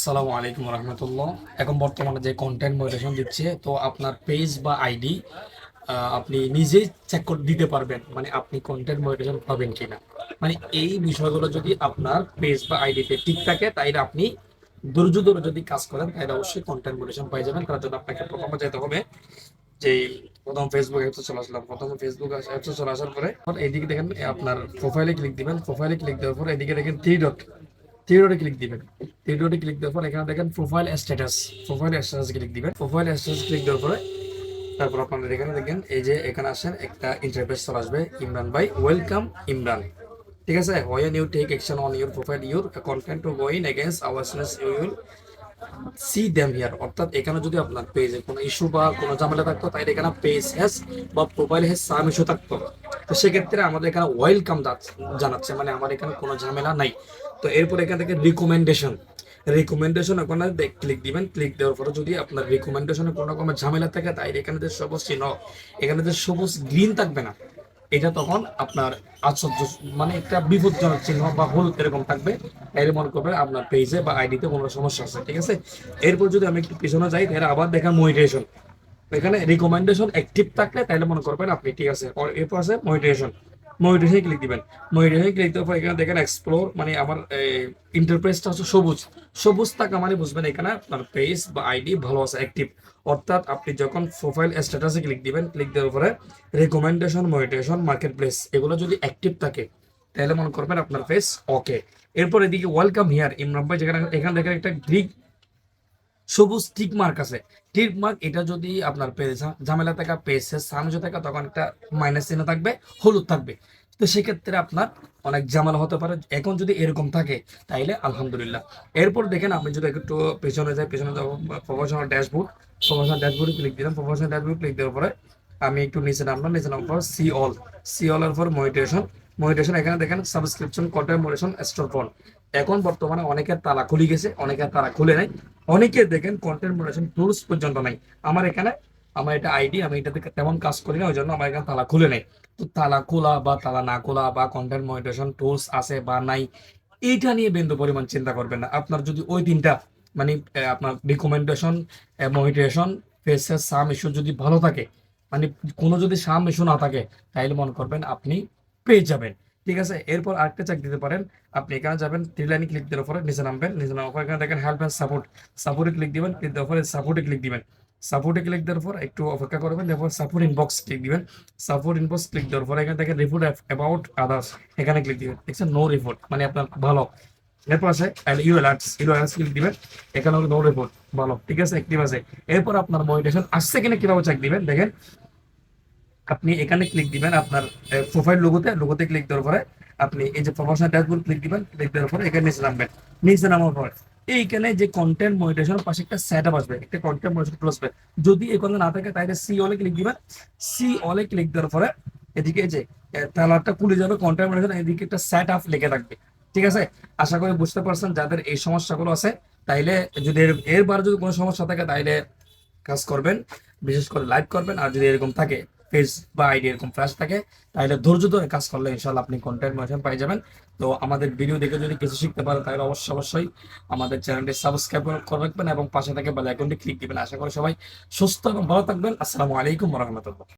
আসসালামু আলাইকুম রহমতুল্লাহ। এখন বর্তমানে যে কন্টেন্ট মডারেশন দিচ্ছে, তো আপনার পেজ বা আইডি আপনি নিজেই চেক করে দিতে পারবেন মানে আপনি কন্টেন্ট মডারেশন পাবেন কিনা। মানে এই বিষয়গুলো যদি আপনার পেজ বা আইডিতে ঠিক থাকে, তাইলে আপনি ধৈর্য ধরে যদি কাজ করেন তাহলে অবশ্যই কন্টেন্ট মডারেশন পাই যাবেন। তার জন্য আপনাকে প্রথমে যেতে হবে যে প্রথম ফেসবুক অ্যাপসে চলে আসলাম। প্রথম ফেসবুক অ্যাপসে চলে আসার পরে এইদিকে দেখেন আপনার প্রোফাইলে ক্লিক দিবেন। প্রোফাইলে ক্লিক দেওয়ার পর এদিকে দেখেন থ্রি ডট থ্রি ক্লিক দিবেন। থ্রি ক্লিক দেওয়ার পর এখানে দেখেন profile status profile status click দিবেন। প্রোফাইল স্ট্যাটাস ক্লিক দেওয়ার পরে তারপর আপনাদের এখানে দেখেন, এই যে এখানে আসেন, একটা ইন্টারফেস চলে আসবে ইমরান ভাই। ওয়েলকাম ইমরান ঠিক আছে? When you take action on your profile your content to going against awareness you will see them here অর্থাৎ এখানে যদি আপনার পেজে কোনো ইস্যু বা কোনো ঝামেলা থাকতো, তাহলে এখানে পেজ হ্যাজ বা প্রোফাইল হ্যাজ সাম ইস্যু থাকতো। তো সেক্ষেত্রে আমাদের এখানে ওয়েলকাম জানাচ্ছে। মানে আমার এখানে কোনো ঝামেলা নাই। তো এরপর এখান থেকে রিকমেন্ডেশন রিকমেন্ডেশন ওখানে ক্লিক দিবেন ক্লিক দেওয়ার পরে যদি আপনার রিকমেন্ডেশনে কোনো রকমের ঝামেলা থাকে তাই এখানে যে সবুজ চিহ্ন, এখানে যে সবুজ গ্রিন থাকবে না, এটা তখন আপনার আশ্চর্য মানে একটা বিপজ্জনক চিহ্ন বা হলুদ এরকম থাকবে। এর মনে করবেন আপনার পেজে বা আইডিতে কোনো সমস্যা আছে, ঠিক আছে? এরপর যদি আমি একটু পিছনে যাই, তাহলে আবার দেখা মনিটাইজেশন এখানে রিকমেন্ডেশন অ্যাক্টিভ থাকলে তাহলে মনে করবেন আপনি ঠিক আছে, এরপর আছে মনিটাইজেশন মনিটাইজেশন ক্লিক দিবেন। মনিটাইজেশন ক্লিক দেওয়ার পর এখানে দেখেন এক্সপ্লোর মানে আমার ইন্টারপ্রেসটা হচ্ছে সবুজ। সবুজ থাকা মানে বুঝবেন এখানে আপনার পেজ বা আইডি ভালো আছে অ্যাক্টিভ অর্থাৎ আপনি যখন প্রোফাইল স্ট্যাটাসে ক্লিক দিবেন ক্লিক দেওয়ার পরে রেকমেন্ডেশন মনিটেশন মার্কেট প্লেস এগুলো যদি অ্যাক্টিভ থাকে, তাহলে মনে করবেন আপনার ফেস ওকে এরপর এদিকে ওয়েলকাম হিয়ার ইমরান ভাই যেখানে, এখানে দেখেন একটা গ্রিক সবুজ টিক মার্ক আছে। টিক মার্ক এটা যদি আপনার ঝামেলা থাকা পেজের সামনে থাকে, তখন একটা মাইনাস চিহ্ন থাকবে, হলুদ থাকবে। তো সেক্ষেত্রে আপনার অনেক ঝামেলা হতে পারে। এখন যদি এরকম থাকে, তাইলে আলহামদুলিল্লাহ। এরপর দেখেন, আমি যদি একটু পেছনে যাই, পেছনে যাব প্রফেশনাল ড্যাশবোর্ড প্রফেশনাল ড্যাশবোর্ডে ক্লিক দিলাম। প্রফেশনাল ড্যাশবোর্ড ক্লিক দেওয়ার পরে আমি একটু নিচে নামলাম। নিচে নামার পর সি অল সি অল এর পর মনিটেশন মনিটেশন এখানে দেখেন subscription content monetization store phone এখন বর্তমানে অনেকের তালা খুলে গেছে, অনেকের তালা খুলে নাই। অনেকে দেখেন কন্টেন্ট মনিটেশন টুলস পর্যন্ত নাই। আমার এখানে, আমার এটা আইডি আমি এটাতে তেমন কাজ করি না ওই জন্য আমার এখানে তালা খুলে নেই। তো তালা খোলা বা তালা না খোলা বা কন্টেন্ট মনিটেশন টুলস আছে বা নাই, এইটা নিয়ে বিন্দু পরিমাণ চিন্তা করবেন না। আপনার যদি ওই তিনটা মানে আপনার রিকমেন্ডেশন মনিটেশন ফেসের সাম ইস্যু যদি ভালো থাকে মানে কোনো যদি সাম ইস্যু না থাকে তাহলে মনে করবেন আপনি পেয়ে যাবেন। ঠিক আছে? এরপর আরেকটা চেক দিতে পারেন। আপনি এখানে যাবেন থ্রি লাইনে ক্লিক দেওয়ার পরে নিচে নামবেন। নিচে নামার পর এখানে দেখেন হেল্প অ্যান্ড সাপোর্ট সাপোর্টে ক্লিক দিবেন ক্লিক দেওয়ার পরে সাপোর্টে ক্লিক দিবেন। সাপোর্টে ক্লিক দেওয়ার পর একটু অপেক্ষা করবেন তারপর সাপোর্ট ইনবক্স ক্লিক দিবেন। সাপোর্ট ইনবক্স ক্লিক দেওয়ার পর এখানে দেখেন রিপোর্ট অ্যাবাউট আদার্স এখানে ক্লিক দিবেন। দেখছেন নো রিপোর্ট মানে আপনার ভালো। এরপর আছে you alerts you alerts click দিবেন। এখানে নো রিপোর্ট ভালো। ঠিক আছে? অ্যাক্টিভ আছে। এরপর আপনার মনিটেশন আসছে কিনা কীভাবে চেক দিবেন? দেখেন আপনি এখানে ক্লিক দিবেন আপনার প্রোফাইল লোগোতে লোগোতে ক্লিক দেওয়ার পরে আপনি এই যে প্রমোশনাল ড্যাশবোর্ড ক্লিক দিবেন ক্লিক দেওয়ার পরে এখানে নিচে নামবেন। নিচে নামার পরে এইখানে যে কন্টেন্ট মনিটেশন পাশে একটা সেট আপ আসবে, একটা কন্টেন্ট মনিটেশন আসবে। যদি এই না থাকে, তাহলে সি অলে ক্লিক দিবেন। সি অলে ক্লিক দেওয়ার পরে এদিকে যে তালারটা খুলে যাবে কন্টেন্ট মনিটেশন এদিকে একটা সেট আপ লেগে থাকবে। ঠিক আছে? আশা করি বুঝতে পারছেন, যাদের এই সমস্যাগুলো আছে, তাইলে যদি এর- এরবার যদি কোনো সমস্যা থাকে, তাইলে কাজ করবেন, বিশেষ করে লাইক করবেন, আর যদি এরকম থাকে পেজ বা আইডি এরকম ফ্ল্যাশ থাকে, তাহলে ধৈর্য ধরে কাজ করলে ইনশাল্লাহ আপনি কন্টেন্ট মোশন পাই যাবেন। তো আমাদের ভিডিও দেখে যদি কিছু শিখতে পারেন, তাহলে অবশ্যই অবশ্যই আমাদের চ্যানেলটি সাবস্ক্রাইব করে রাখবেন এবং পাশে থেকে বেল আইকনটি ক্লিক দিবেন। আশা করি সবাই সুস্থ এবং ভালো থাকবেন। আসসালামু আলাইকুম রহমতুল্লাহ।